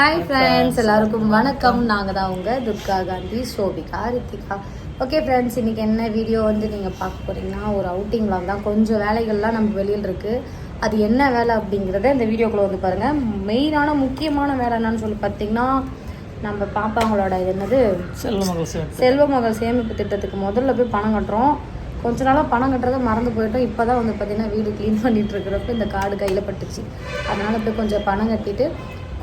Hi friends எல்லாருக்கும் வணக்கம். நாங்கள் தான் உங்கள் துர்கா காந்தி சோபிகா ரித்திகா. ஓகே ஃப்ரெண்ட்ஸ் இன்னைக்கு என்ன வீடியோ வந்து நீங்கள் பார்க்க போறீங்கன்னா ஒரு அவுட்டிங் vlog தான். கொஞ்சம் வேலைகள்லாம் நம்ம வெளியில் இருக்குது அது என்ன வேலை அப்படிங்கிறத இந்த வீடியோக்குள்ளே வந்து பாருங்கள் மெயினான முக்கியமான வேலை என்னன்னு சொல்லி பார்த்தீங்கன்னா நம்ம பாப்பாங்களோட இது என்னது? செல்வ மகள் சேவை செல்வ மகள் சேமிப்பு திட்டத்துக்கு முதல்ல போய் பணம் கட்டுறோம். கொஞ்ச நாளாக பணம் கட்டுறதை மறந்து போயிட்டோம். இப்போ தான் வந்து பார்த்திங்கன்னா வீடு க்ளீன் பண்ணிட்டு இருக்கிறப்ப இந்த கார்டு கையில் பட்டுச்சு. அதனால் போய் கொஞ்சம் பணம் கட்டிட்டு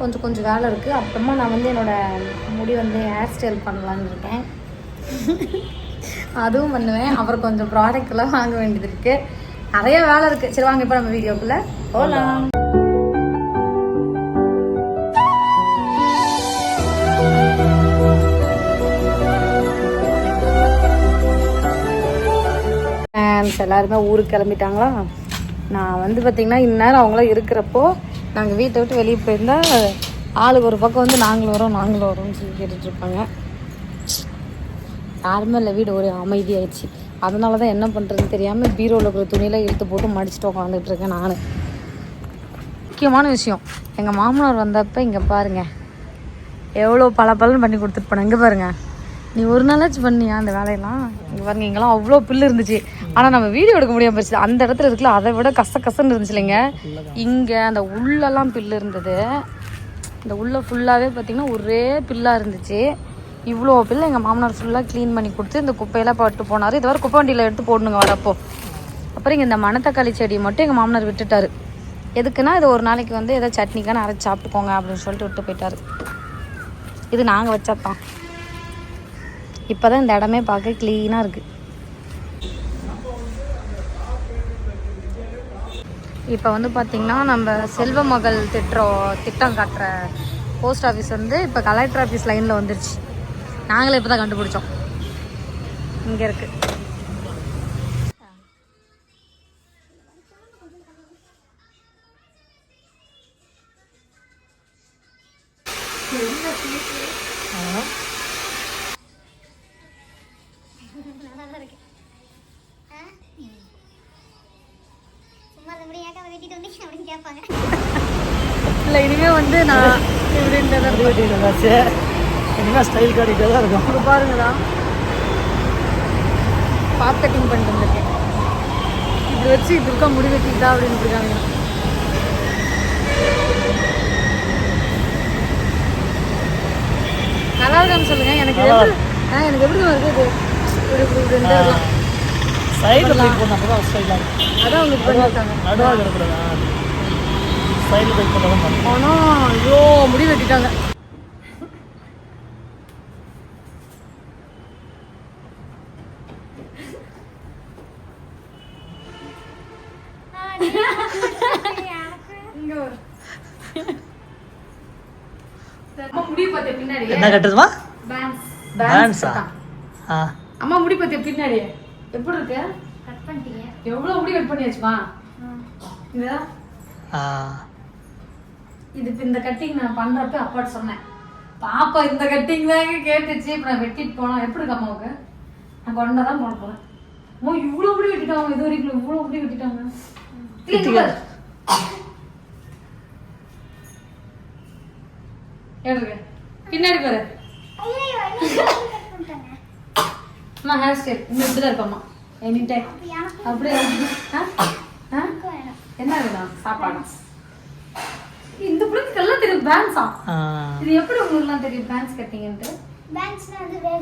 கொஞ்சம் கொஞ்சம் வேலை இருக்குது அப்புறமா நான் வந்து என்னோடய முடி வந்து ஹேர் ஸ்டைல் பண்ணலான்னு இருக்கேன். அதுவும் பண்ணுவேன். அப்புறம் கொஞ்சம் ப்ராடக்ட் எல்லாம் வாங்க வேண்டியது இருக்குது நிறைய வேலை இருக்குது சரி வாங்க இப்போ நம்ம வீடியோக்குள்ளே போகலாம் எல்லாருமே ஊருக்கு கிளம்பிட்டாங்களா? நான் வந்து பார்த்திங்கன்னா இந்நேரம் அவங்களாம் இருக்கிறப்போ நாங்கள் வீட்டை விட்டு வெளியே போயிருந்தா ஆளுக்கு ஒரு பக்கம் வந்து நாங்களும் வரோம் நாங்களும் வரோம்னு சொல்லி கேட்டுட்ருப்பாங்க. யாருமே இல்லை வீடு ஒரே அமைதியாயிடுச்சு. அதனால தான் என்ன பண்ணுறதுன்னு தெரியாமல் பீரோவில் இருக்கிற துணியெல்லாம் இழுத்து போட்டு மடிச்சுட்டு உட்காந்துட்டு இருக்கேன் நான். முக்கியமான விஷயம் எங்கள் மாமனார் வந்தப்போ இங்கே பாருங்க. எவ்வளோ பல பண்ணி கொடுத்துட்டு போனேன் இங்கே பாருங்கள் நீ ஒரு நாளாச்சும் பண்ணியா அந்த வேலையெல்லாம்? இங்கே பாருங்க இங்கெல்லாம் அவ்வளோ புல்லு இருந்துச்சு. ஆனால் நம்ம வீடியோ எடுக்க முடியாமல் போச்சு அந்த இடத்துல இருக்குல்ல அதை விட கச கசன்னு இருந்துச்சு இல்லைங்க இங்கே அந்த உள்ளெல்லாம் புல்லு இருந்தது. இந்த உள்ள ஃபுல்லாகவே பார்த்தீங்கன்னா ஒரே பில்லாக இருந்துச்சு. இவ்வளோ பில்லு எங்கள் மாமனார் ஃபுல்லாக க்ளீன் பண்ணி கொடுத்து இந்த குப்பையெல்லாம் போட்டு போனார். இது வரை குப்பை வண்டியில் எடுத்து போடணுங்க வரப்போ. அப்புறம் இங்கே இந்த மணத்தக்காளி செடி மட்டும் எங்கள் மாமனார் விட்டுட்டாரு. எதுக்குன்னா இது ஒரு நாளைக்கு வந்து ஏதோ சட்னிக்கான அரைச்சி சாப்பிட்டுக்கோங்க அப்படின்னு சொல்லிட்டு விட்டு போயிட்டார். இது நாங்கள் வச்சதான் இப்போ தான் இந்த இடமே பார்க்க க்ளீனாக இருக்குது இப்போ வந்து பார்த்திங்கன்னா நம்ம செல்வ மகள் திட்டம் திட்டம் காட்டுற போஸ்ட் ஆஃபீஸ் வந்து இப்போ கலெக்டர் ஆஃபீஸ் லைனில் வந்துருச்சு. நாங்களே இப்போ தான் கண்டுபிடிச்சோம். இங்கே இருக்குது வந்தாச்சு இனிமேல் ஸ்டைல் காட்டிகிட்டே தான் இருக்கும். இங்கே பாருங்களா பாப் கட்டிங் பண்ணிட்டு வந்திருக்கேன். இப்படி வச்சு இப்படி இருக்கா முடி வெட்டிக்கிட்டா அப்படின்னு இருக்காங்க. நல்லா இருக்கான்னு சொல்லுங்க. எனக்கு எப்படி ஆ எனக்கு எப்படி வருது இது இப்படி இப்படி இப்படி இந்த இதெல்லாம். சைடில் பைக் போனால் அப்போ தான் ஸ்டைலாக இருக்கும் அதான் உங்களுக்கு பண்ணியிருக்காங்க. நடுவாக இருக்கக்கூடாது சைடில் பைக் போட்டால் தான் பண்ணணும் ஆனால் ஐயோ முடி வெட்டிட்டாங்க அம்மா முடி பார்த்த பேன்ஸ் டான்ஸா ஆ? அம்மா முடி பார்த்த பின்னாடி எப்படி இருக்கு? கட் பண்ணிட்டீங்க எவ்வளவு முடி கட் பண்ணியாச்சுமா? ஆ. இது? இப்ப இந்த கட்டிங் நான் பண்றப்ப அப்பாட்ட சொன்னேன். பாப்பா இந்த கட்டிங் தாங்க கேட்டுச்சு. இப்ப நான் வெட்டிட்டு போனோம். எப்படி இருக்கு அம்மாவுக்கு நான் கொண்டா தான் போட போறேன். ஓ இவ்வளவு முடி வெட்டிட்டாங்க இது வரைக்கும் இவ்வளவு முடி வெட்டிட்டாங்க? பின்னாடி பாரு ஐயோ கட் பண்ணிட்டாங்க அம்மா ஹேர் ஸ்டைல் இன்னும் இப்படிதான் இருப்பாம்மா. எனி டைம் அப்படியே என்ன வேணும்? சாப்பாடு. இந்த பிள்ளைக்கு எல்லாம் தெரியும் பேன்ஸா இது எப்படி உங்களுக்குலாம் தெரியும் பேன்ஸ் கட்டிங்கன்ட்டு? அது வேற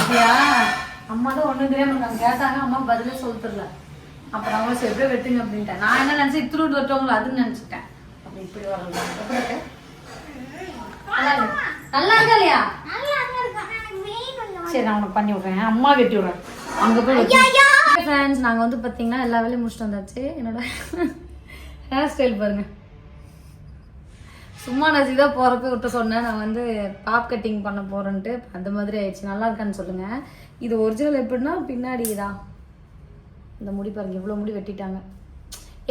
அப்படியா அம்மா தான் ஒண்ணு தெரியாம இருக்காங்க. கேட்டாங்க அம்மா பதிலே சொல்ல தெரியல. அப்புறம் அவங்க சரி எப்படியோ வெட்டுங்க அப்படின்ட்டேன். நான் என்ன நினைச்சேன் இத்திரூட் வெட்டுவாங்களோ அதுன்னு நினைச்சிட்டேன். அப்படி இப்படி வரல எப்படி இருக்கு. நல்லா இருக்கு. நல்லா இருக்கா இல்லையா நல்லா தான் இருக்கும் ஆனா எனக்கு வேணும் சரி நான் உனக்கு பண்ணி விடுறேன். அம்மா வெட்டி விடுறேன். அங்க போய் ஃப்ரெண்ட்ஸ் நாங்க வந்து பாத்தீங்கன்னா எல்லா வேலையும் முடிச்சுட்டு வந்தாச்சு. என்னோட ஹேர் ஸ்டைல் பாருங்க. சும்மா நசி தான் போகிறப்ப விட்டு சொன்னேன். நான் வந்து பாப் கட்டிங் பண்ண போறேன்ட்டு. அந்த மாதிரி ஆயிடுச்சு. நல்லா இருக்கான்னு சொல்லுங்க. இது ஒரிஜினல் எப்படின்னா பின்னாடி தான் இந்த முடி பாருங்க இவ்வளோ முடி வெட்டிட்டாங்க.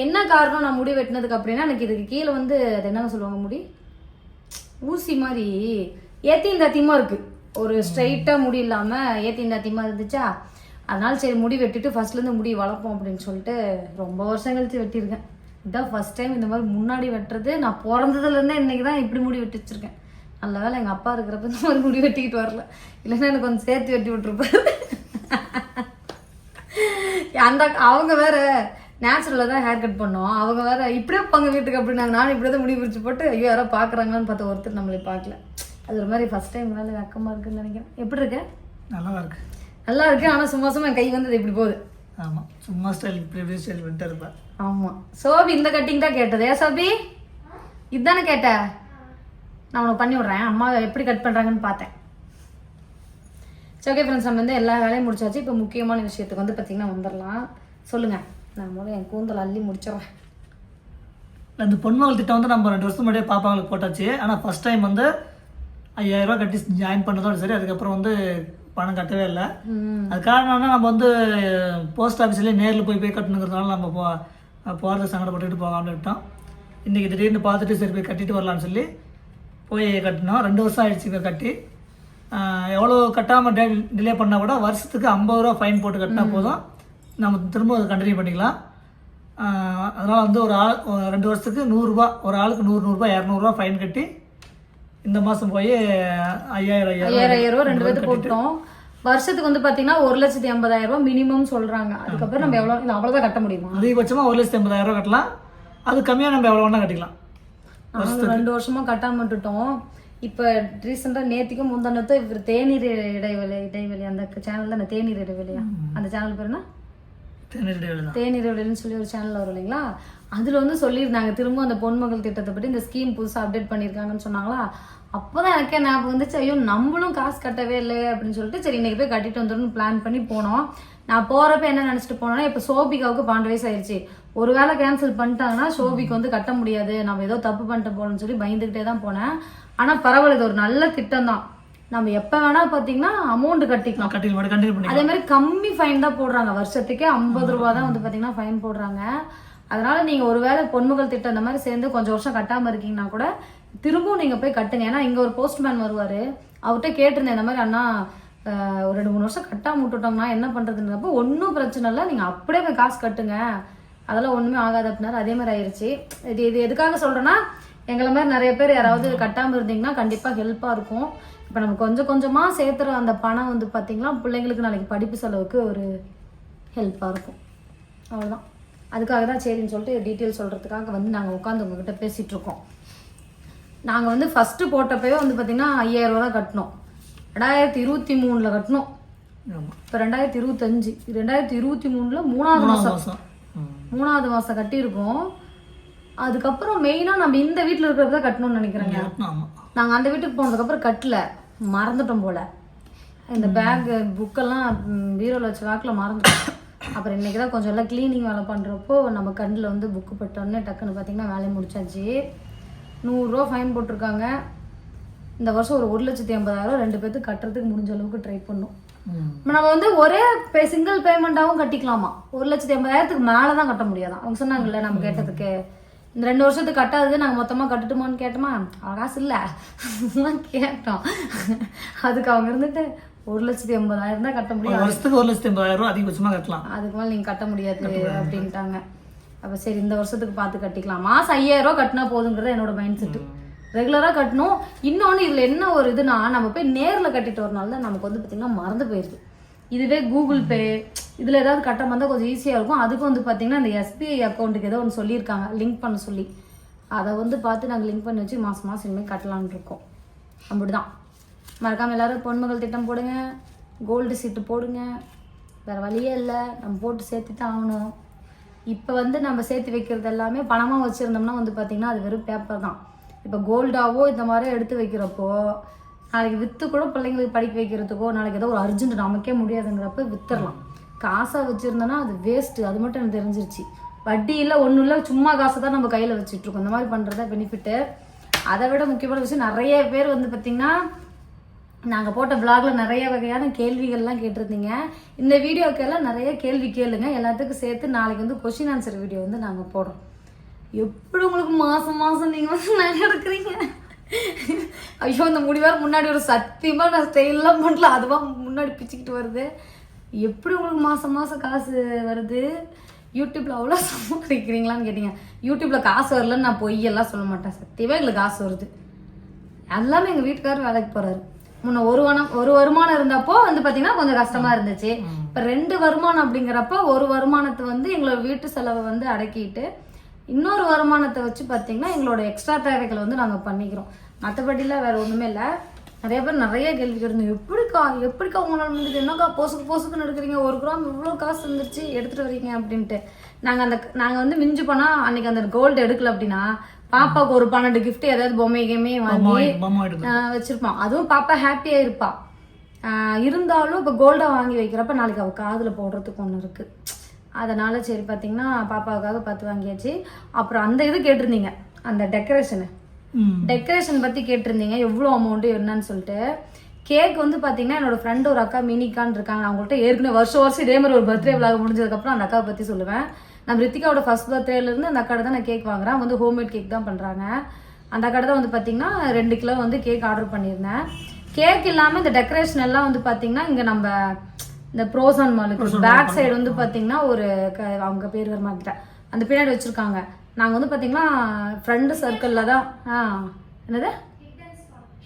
என்ன காரணம் நான் முடி வெட்டினதுக்கு அப்படின்னா எனக்கு இதுக்கு கீழே வந்து அது என்னங்க சொல்லுவாங்க முடி? ஊசி மாதிரி. ஏத்தியும் தாத்தியமா இருக்கு. ஒரு ஸ்ட்ரெயிட்டாக முடி இல்லாமல் ஏத்தி தாத்தியமா இருந்துச்சா? அதனால சரி முடி வெட்டிட்டு ஃபர்ஸ்ட்லேருந்து முடி வளர்ப்போம் அப்படின்னு சொல்லிட்டு ரொம்ப வருஷம் கழிச்சு வெட்டியிருக்கேன். இதான் ஃபஸ்ட் டைம் இந்த மாதிரி முன்னாடி வெட்டுறது. நான் பிறந்ததுலேருந்தே இன்னைக்கு தான் இப்படி முடி வெட்டி வச்சிருக்கேன் நல்ல வேலை எங்கள் அப்பா இருக்கிறப்ப இந்த மாதிரி முடி வெட்டிக்கிட்டு வரல. இல்லைன்னா எனக்கு கொஞ்சம் சேர்த்து வெட்டி விட்டுருப்பாரு. அந்த அவங்க வேற நேச்சுரலாக தான் ஹேர் கட் பண்ணோம். அவங்க வேற இப்படியே போங்க வீட்டுக்கு அப்படின்னாங்க. நானும் இப்படியே தான் முடி பிடிச்சி போட்டு ஐயோ யாரோ பார்க்குறாங்கன்னு பார்த்த ஒருத்தர் நம்மளை பார்க்கல. அது ஒரு மாதிரி ஃபர்ஸ்ட் டைம் மேலே வெக்கமாக இருக்குன்னு நினைக்கிறேன். எப்படி இருக்க? நல்லா இருக்கு. நல்லா இருக்கு. ஆனால் சும்மா சும்மா என் கை வந்தது இப்படி போகுது. ஆமாம் சும்மா ஸ்டைல் இப்படி இப்படி ஸ்டைல் விட்டு இருப்பேன் ஆமாம் சோபி இந்த கட்டிங் தான் கேட்டது. ஏ சோபி? இதுதானே கேட்ட? நான் உனக்கு பண்ணி விட்றேன். அம்மா எப்படி கட் பண்ணுறாங்கன்னு பார்த்தேன். ஓகே ஃப்ரெண்ட்ஸ் நம்ம வந்து எல்லா வேலையும் முடிச்சாச்சு. இப்போ முக்கியமான விஷயத்துக்கு வந்து பார்த்தீங்கன்னா வந்துடலாம் சொல்லுங்கள் நான் முதல்ல என் கூந்தல் அள்ளி முடிச்சிடுறேன். இந்த பொன்மகள் திட்டம் வந்து நம்ம ரெண்டு வருஷம் முன்னாடியே பாப்பாங்களுக்கு போட்டாச்சு. ஆனால் ஃபர்ஸ்ட் டைம் வந்து ஐயாயிரம் ரூபாய் கட்டி ஜாயின் பண்ணதோட சரி அதுக்கப்புறம் வந்து பணம் கட்டவே இல்லை. அது காரணம்னா நம்ம வந்து போஸ்ட் ஆஃபீஸ்லேயே நேரில் போய் போய் கட்டணுங்கிறதுனால நம்ம போ போகிறது சங்கடப்பட்டுட்டு போகாமல் விட்டோம். இன்றைக்கி திடீர்னு பார்த்துட்டு சரி போய் கட்டிட்டு வரலாம்னு சொல்லி போய் கட்டினோம். ரெண்டு வருஷம் ஆயிடுச்சு இப்போ கட்டி. எவ்வளோ கட்டாமல் டே டிலே பண்ணால் கூட வருஷத்துக்கு ஐம்பது ரூபா ஃபைன் போட்டு கட்டினா போதும். நம்ம திரும்ப அதை கண்டினியூ பண்ணிக்கலாம். அதனால் வந்து ஒரு ஆள் ரெண்டு வருஷத்துக்கு நூறுரூபா ஒரு ஆளுக்கு நூறு நூறுரூபா இரநூறுவா ஃபைன் கட்டி இந்த மாதம் போய் ஐயாயிரம் ஐயாயிரம் ஐயாயிரம் ரூபா ரெண்டு பேர்த்து போட்டோம். வருஷத்துக்கு வந்து பார்த்தீங்கன்னா ஒரு லட்சத்தி எண்பதாயிரம் ரூபாய் மினிமம் சொல்கிறாங்க அதுக்கப்புறம் நம்ம எவ்வளோ இல்லை அவ்வளோதான் கட்ட முடியுமா? அதிகபட்சமாக ஒரு லட்சத்தி எண்பதாயிரம் ரூபா கட்டலாம். அது கம்மியாக நம்ம எவ்வளோ வேணால் கட்டிக்கலாம். நாங்கள் ரெண்டு வருஷமா கட்டாம விட்டுட்டோம். இப்போ ரீசெண்டாக நேத்திக்கும் முந்தானத்தோ இவர் தேநீர் இடைவெளி இடைவெளி அந்த சேனல்ல அந்த தேநீர் இடைவெளியா? அந்த சேனல் பேர் என்ன? தேநீர் இடைவெளி தான். தேநீர் இடைவெளின்னு சொல்லி ஒரு சேனல் வரும் இல்லைங்களா? அதில் வந்து சொல்லியிருந்தாங்க திரும்ப அந்த பொன்மகள் திட்டத்தை பற்றி இந்த ஸ்கீம் புதுசாக அப்டேட் பண்ணியிருக்காங்கன்னு சொன்னாங்களா? அப்போதான் எனக்கே ஞாபகம் வந்துச்சு ஐயோ நம்மளும் காசு கட்டவே இல்லை அப்படின்னு சொல்லிட்டு சரி இன்னைக்கு போய் கட்டிட்டு வந்துடணும்னு பிளான் பண்ணி போனோம். நான் போகிறப்ப என்ன நினச்சிட்டு போனேன்னா இப்போ சோபிகாவுக்கு பன்னெண்டு வயசு ஆயிடுச்சு ஒரு வேளை கேன்சல் பண்ணிட்டாங்கன்னா சோபிக்கு வந்து கட்ட முடியாது. நம்ம ஏதோ தப்பு பண்ணிட்டு போகணும்னு சொல்லி பயந்துக்கிட்டே தான் போனேன். ஆனால் பரவாயில்ல இது ஒரு நல்ல திட்டம் தான். நம்ம எப்போ வேணா பார்த்தீங்கன்னா அமௌண்ட் கட்டிக்கலாம். பண்ணிக்கலாம். அதே மாதிரி கம்மி ஃபைன் தான் போடுறாங்க. வருஷத்துக்கே ஐம்பது ரூபா தான் வந்து பார்த்தீங்கன்னா ஃபைன் போடுறாங்க. அதனால நீங்க ஒருவேளை பொன்முகல் திட்டம் அந்த மாதிரி சேர்ந்து கொஞ்சம் வருஷம் கட்டாம இருக்கீங்கன்னா கூட திரும்பவும் நீங்க போய் கட்டுங்க. ஏன்னா இங்க ஒரு போஸ்ட்மேன் வருவாரு. அவர்கிட்ட கேட்டிருந்தேன் இந்த மாதிரி அண்ணா ஒரு ரெண்டு மூணு வருஷம் கட்டாம விட்டுட்டோம்னா என்ன பண்றதுன்றப்போ ஒன்றும் பிரச்சனை இல்லை. நீங்க அப்படியே போய் காசு கட்டுங்க. அதெல்லாம் ஒண்ணுமே ஆகாது அப்படின்னாரு. அதே மாதிரி ஆயிருச்சு. இது இது எதுக்காக சொல்றேன்னா எங்களை மாதிரி நிறைய பேர் யாராவது கட்டாம இருந்தீங்கன்னா கண்டிப்பா ஹெல்ப்பா இருக்கும். இப்போ நம்ம கொஞ்சம் கொஞ்சமா சேர்த்துற அந்த பணம் வந்து பாத்தீங்கன்னா பிள்ளைங்களுக்கு நாளைக்கு படிப்பு செலவுக்கு ஒரு ஹெல்ப்பாக இருக்கும். அவ்வளோதான் அதுக்காக தான் சரின்னு சொல்லிட்டு டீட்டெயில் சொல்கிறதுக்காக வந்து நாங்கள் உட்காந்து உங்ககிட்ட பேசிகிட்டு இருக்கோம். நாங்கள் வந்து ஃபஸ்ட்டு போட்டப்பவே வந்து பார்த்திங்கன்னா ஐயாயிரம் ரூபா தான் கட்டினோம். ரெண்டாயிரத்தி இருபத்தி மூணில் கட்டினோம். இப்போ ரெண்டாயிரத்தி இருபத்தஞ்சு ரெண்டாயிரத்தி இருபத்தி மூணில் மூணாவது மாதம் மூணாவது மாதம் கட்டியிருக்கோம். அதுக்கப்புறம் மெயினாக நம்ம இந்த வீட்டில் இருக்கிறது தான் கட்டணும்னு நினைக்கிறேங்க. நாங்கள் அந்த வீட்டுக்கு போனதுக்கப்புறம் கட்டல. மறந்துட்டோம் போல. இந்த பேக் புக்கெல்லாம் பீரோவில் வச்ச வாக்கில் மறந்துட்டோம். அப்புறம் இன்னைக்கு தான் கொஞ்சம் எல்லாம் க்ளீனிங் வேலை பண்ணுறப்போ நம்ம கண்ணில் வந்து புக்கு பட்டோன்னே டக்குன்னு பார்த்தீங்கன்னா வேலையை முடிச்சாச்சு. நூறுரூவா ஃபைன் போட்டிருக்காங்க. இந்த வருஷம் ஒரு ஒரு லட்சத்தி ஐம்பதாயிரம் ரெண்டு பேர்த்துக்கு கட்டுறதுக்கு முடிஞ்ச அளவுக்கு ட்ரை பண்ணோம். நம்ம வந்து ஒரே பே சிங்கிள் பேமெண்ட்டாகவும் கட்டிக்கலாமா? ஒரு லட்சத்தி ஐம்பதாயிரத்துக்கு மேலே தான் கட்ட முடியாதான். அவங்க சொன்னாங்கல்ல நம்ம கேட்டதுக்கு. இந்த ரெண்டு வருஷத்துக்கு கட்டாதது நாங்கள் மொத்தமாக கட்டுட்டுமான்னு கேட்டோமா? காசு இல்லை. கேட்டோம். அதுக்கு அவங்க இருந்துட்டு ஒரு லட்சத்தி எண்பதாயிரம் தான் கட்ட முடியும். வருஷத்துக்கு ஒரு லட்சத்தி எண்பதாயிரம் ரூபா அதிகபட்சமாக கட்டலாம். அதுக்கு மேலே நீங்கள் கட்ட முடியாது அப்படின்ட்டாங்க. அப்போ சரி இந்த வருஷத்துக்கு பார்த்து கட்டிக்கலாம். மாதம் ஐயாயிரம் ரூபா கட்டினா போதுங்கிறது என்னோட மைண்ட் செட்டு ரெகுலராக கட்டணும். இன்னொன்று இதில் என்ன ஒரு இதுனா நம்ம போய் நேரில் கட்டிட்டு வரனால தான் நமக்கு வந்து பார்த்திங்கன்னா மறந்து போயிடுது இதுவே கூகுள் பே இதில் ஏதாவது கட்ட வந்தால் கொஞ்சம் ஈஸியாக இருக்கும். அதுக்கு வந்து பார்த்திங்கன்னா இந்த எஸ்பிஐ அக்கௌண்ட்டுக்கு ஏதோ ஒன்று சொல்லியிருக்காங்க. லிங்க் பண்ண சொல்லி. அதை வந்து பார்த்து நாங்கள் லிங்க் பண்ணி வச்சு மாதம் மாதம் இனிமேல் கட்டலான்னு இருக்கோம். அப்படிதான். மறக்காமல் எல்லாரும் பொன்மகள் திட்டம் போடுங்க. கோல்டு சீட்டு போடுங்க. வேறு வழியே இல்லை. நம்ம போட்டு சேர்த்து தான் ஆகணும். இப்போ வந்து நம்ம சேர்த்து வைக்கிறது எல்லாமே பணமாக வச்சுருந்தோம்னா வந்து பார்த்திங்கன்னா அது வெறும் பேப்பர் தான். இப்போ கோல்டாவோ இந்த மாதிரி எடுத்து வைக்கிறப்போ நாளைக்கு விற்று கூட பிள்ளைங்களுக்கு படிக்க வைக்கிறதுக்கோ நாளைக்கு ஏதோ ஒரு அர்ஜென்ட் நமக்கே முடியாதுங்கிறப்ப வித்துடலாம். காசாக வச்சுருந்தோன்னா அது வேஸ்ட்டு அது மட்டும் எனக்கு தெரிஞ்சிருச்சு. வட்டி இல்லை ஒன்றும் இல்லை. சும்மா காசை தான் நம்ம கையில் வச்சுட்ருக்கோம் இந்த மாதிரி பண்ணுறத பெனிஃபிட்டு அதை விட முக்கியமான விஷயம் நிறைய பேர் வந்து பார்த்திங்கன்னா நாங்கள் போட்ட vlogல நிறைய வகையான கேள்விகள்லாம் கேட்டிருந்தீங்க. இந்த வீடியோக்கெல்லாம் நிறைய கேள்வி கேளுங்க. எல்லாத்துக்கும் சேர்த்து நாளைக்கு வந்து கொஷின் ஆன்சர் வீடியோ வந்து நாங்கள் போடுறோம். எப்படி உங்களுக்கு மாதம் மாதம் நீங்கள் வந்து நல்லா இருக்கிறீங்க ஐயோ இந்த முடிவார் முன்னாடி ஒரு சத்தியமாக நான் ஸ்டைல்லாம் பண்ணல. அதுவாக முன்னாடி பிச்சுக்கிட்டு வருது. எப்படி உங்களுக்கு மாதம் மாதம் காசு வருது? யூடியூப்பில் அவ்வளோ சம்பாதிக்கிறீங்களான்னு கேட்டீங்க. யூடியூப்பில் காசு வரலன்னு நான் பொய்யெல்லாம் சொல்ல மாட்டேன். சத்தியமாக எங்களுக்கு காசு வருது. எல்லாமே எங்கள் வீட்டுக்காரர் வேலைக்கு போகிறாரு முன்ன ஒரு வனம் ஒரு வருமானம் இருந்தப்போ வந்து பாத்தீங்கன்னா கொஞ்சம் கஷ்டமா இருந்துச்சு. இப்ப ரெண்டு வருமானம் அப்படிங்கிறப்ப ஒரு வருமானத்தை வந்து எங்களோட வீட்டு செலவை வந்து அடக்கிட்டு இன்னொரு வருமானத்தை வச்சு பாத்தீங்கன்னா எங்களோட எக்ஸ்ட்ரா தேவைகளை வந்து நாங்க பண்ணிக்கிறோம். மற்றபடிலாம் வேற ஒண்ணுமே இல்லை. நிறைய பேர் நிறைய கேள்வி கேட்டிருந்தோம் எப்படிக்கா எப்படிக்கா உங்களால் முடியுது என்னக்கா பொசுக்கு பொசுக்குன்னு எடுக்கிறீங்க? ஒரு கிராம் இவ்வளோ காசு வந்துருச்சு எடுத்துட்டு வரீங்க அப்படின்ட்டு. நாங்கள் அந்த நாங்கள் வந்து மிஞ்சி போனால் அன்னைக்கு அந்த கோல்டு எடுக்கல அப்படின்னா பாப்பாவுக்கு ஒரு பன்னெண்டு gift ஏதாவது பொம்மை கிம்மை வாங்கி வச்சிருப்போம் அதுவும் பாப்பா ஹாப்பியாக இருப்பா. இருந்தாலும் இப்போ கோல்டாக வாங்கி வைக்கிறப்ப நாளைக்கு அவள் காதில் போடுறதுக்கு ஒன்று இருக்கு. அதனால சரி பார்த்தீங்கன்னா பாப்பாவுக்காக பார்த்து வாங்கியாச்சு. அப்புறம் அந்த இது கேட்டிருந்தீங்க அந்த டெக்கரேஷனு டெக்கரேஷன் பற்றி கேட்டிருந்தீங்க எவ்வளோ அமௌண்ட்டு என்னன்னு சொல்லிட்டு. கேக் வந்து பார்த்தீங்கன்னா என்னோட ஃப்ரெண்டு ஒரு அக்கா மினிக்கான்னு இருக்காங்க. அவங்கள்ட்ட ஏற்கனவே வருஷம் வருஷம் இதே மாதிரி ஒரு பர்த்டே விழாக முடிஞ்சதுக்கப்புறம் அந்த அக்காவை பற்றி சொல்லுவேன். நம்ம ரித்திகாவோட ஃபர்ஸ்ட் பர்த்டேலேருந்து அந்த அக்கா தான் நான் கேக் வாங்குறேன். வந்து ஹோம்மேட் கேக் தான் பண்ணுறாங்க அந்த கடை தான் வந்து பார்த்தீங்கன்னா ரெண்டு கிலோ வந்து கேக் ஆர்டர் பண்ணியிருந்தேன். கேக் இல்லாமல் இந்த டெக்கரேஷன் எல்லாம் வந்து பார்த்தீங்கன்னா இங்கே நம்ம இந்த ப்ரோசான் மாலுக்கு பேக் சைடு வந்து பார்த்தீங்கன்னா ஒரு க- அவங்க பேர் வர மாட்டேன் அந்த பின்னாடி வச்சுருக்காங்க. நாங்கள் வந்து பார்த்தீங்கன்னா ஃப்ரெண்டு சர்க்கிளில் தான் ஆ என்னது?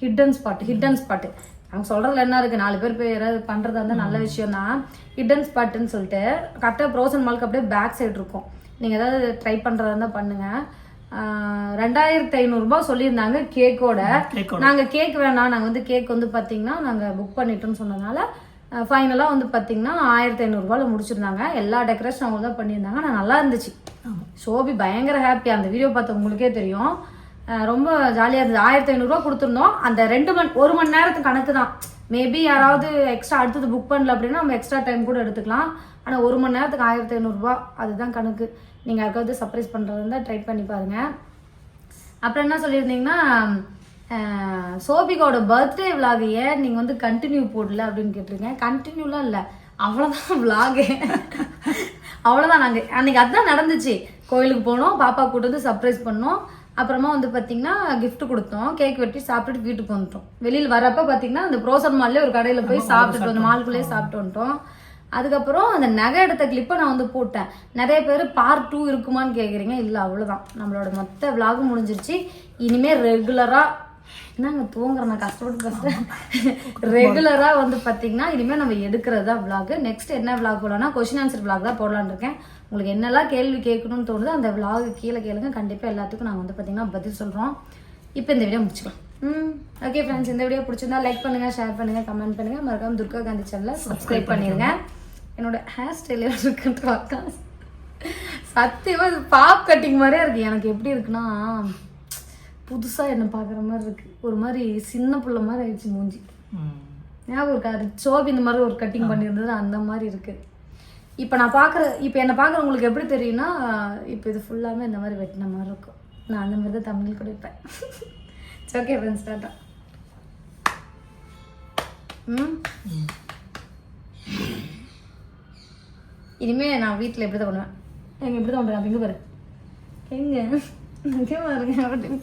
ஹிடன் ஸ்பாட் ஹிடன் ஸ்பாட் அவங்க சொல்றதுல என்ன இருக்கு? நாலு பேர் போய் யாராவது பண்றது வந்து நல்ல விஷயம் தான் ஹிடன் ஸ்பாட்னு சொல்லிட்டு கரெக்டாக ப்ரோசன் மால்க்கு அப்படியே பேக் சைடு இருக்கும். நீங்க ஏதாவது ட்ரை பண்றதா இருந்தா பண்ணுங்க. ஆஹ் ரெண்டாயிரத்தி ஐநூறுரூபா சொல்லியிருந்தாங்க கேக்கோட. நாங்கள் கேக் வேணாம். நாங்கள் வந்து கேக் வந்து பார்த்தீங்கன்னா நாங்கள் புக் பண்ணிட்டோம்னு சொன்னதுனால ஃபைனலாக வந்து பார்த்தீங்கன்னா ஆயிரத்தி ஐநூறுரூபாவில் முடிச்சிருந்தாங்க. எல்லா டெக்கரேஷன் அவங்க தான் பண்ணியிருந்தாங்க. ஆனால் நல்லா இருந்துச்சு. ஷோபி பயங்கர ஹாப்பி அந்த வீடியோ பார்த்த உங்களுக்கே தெரியும். ரொம்ப ஜாலியாக இருந்தது. ஆயிரத்தி ஐநூறுரூவா கொடுத்துருந்தோம். அந்த ரெண்டு மணி ஒரு மணி நேரத்துக்கு கணக்கு தான். மேபி யாராவது எக்ஸ்ட்ரா அடுத்தது புக் பண்ணல அப்படின்னா நம்ம எக்ஸ்ட்ரா டைம் கூட எடுத்துக்கலாம். ஆனால் ஒரு மணி நேரத்துக்கு ஆயிரத்தி ஐநூறுரூவா அதுதான் கணக்கு. நீங்கள் யாருக்காவது சர்ப்ரைஸ் பண்ணுறது இருந்தால் ட்ரை பண்ணி பாருங்கள் அப்புறம் என்ன சொல்லியிருந்தீங்கன்னா சோபிகாவோட பர்த்டே விலாக ஏன் நீங்கள் வந்து கண்டினியூ போடல அப்படின்னு கேட்டிருக்கேன் கண்டினியூலாம் இல்லை. அவ்வளோதான் விலாகு அவ்வளோதான் நாங்கள் அன்னைக்கு அதுதான் நடந்துச்சு. கோயிலுக்கு போனோம் பாப்பா கூட்டு வந்து சர்ப்ரைஸ் பண்ணோம். அப்புறமா வந்து பார்த்தீங்கன்னா gift கொடுத்தோம். கேக் வெட்டி சாப்பிட்டுட்டு வீட்டுக்கு வந்துட்டோம். வெளியில் வரப்ப பார்த்தீங்கன்னா அந்த ப்ரோசன் மால்லே ஒரு கடையில் போய் சாப்பிட்டுட்டு வந்து மால்குள்ளேயே சாப்பிட்டு வந்துட்டோம். அதுக்கப்புறம் அந்த நகை எடுத்த கிளிப்பை நான் வந்து போட்டேன். நிறைய பேர் பார்ட் டூ இருக்குமான்னு கேட்குறீங்க இல்லை அவ்வளோதான் நம்மளோட மொத்த விலாகும் முடிஞ்சிருச்சு. இனிமேல் ரெகுலராக என்னங்க தூங்குறேன் நான் கஷ்டப்பட்டு பேசுகிறேன் ரெகுலராக வந்து பார்த்தீங்கன்னா இனிமேல் நம்ம எடுக்கிறது தான் விலாகு நெக்ஸ்ட் என்ன விலாக் போடலாம்னா கொஷின் ஆன்சர் விலாக் தான் போடலான்னு இருக்கேன். உங்களுக்கு என்னெல்லாம் கேள்வி கேட்கணும்னு தோணுதோ அந்த விலாகு கீழே கேளுங்க. கண்டிப்பாக எல்லாத்துக்கும் நாங்கள் வந்து பார்த்தீங்கன்னா பதில் சொல்கிறோம் இப்போ இந்த வீடியோ முடிச்சுக்கலாம். ம் ஓகே ஃப்ரெண்ட்ஸ் இந்த வீடியோ பிடிச்சிருந்தா லைக் பண்ணுங்க ஷேர் பண்ணுங்க கமெண்ட் பண்ணுங்க. மறக்காம துர்கா காந்தி சேனலை சப்ஸ்கிரைப் பண்ணிருங்க. என்னோட ஹேர் ஸ்டைல் இருக்குன்ட்டு பார்க்க சத்தியமா இது பாப் கட்டிங் மாதிரியே இருக்கு. எனக்கு எப்படி இருக்குன்னா புதுசா என்ன பார்க்குற மாதிரி இருக்கு. ஒரு மாதிரி சின்ன புள்ள மாதிரி ஆயிடுச்சு மூஞ்சி. ஞாபகம் இருக்கா? சோபி இந்த மாதிரி ஒரு கட்டிங் பண்ணியிருந்தது அந்த மாதிரி இருக்கு. இப்போ நான் பார்க்குற இப்போ என்னை பார்க்குறவங்களுக்கு எப்படி தெரியும்னா இப்போ இது ஃபுல்லாமே இந்த மாதிரி வெட்டின மாதிரி இருக்கும். நான் அந்த மாதிரி தான் தமிழ் கொடுப்பேன் ஓகே ஃப்ரெண்ட்ஸ் டாட்டா. ம்? இனிமே நான் வீட்டில் எப்படி தான் பண்ணுவேன். எங்க எப்படி தான் பண்ணுறேன் அப்படிங்க பாரு. எங்க? எங்கே பாருங்க அப்படின்ட்டு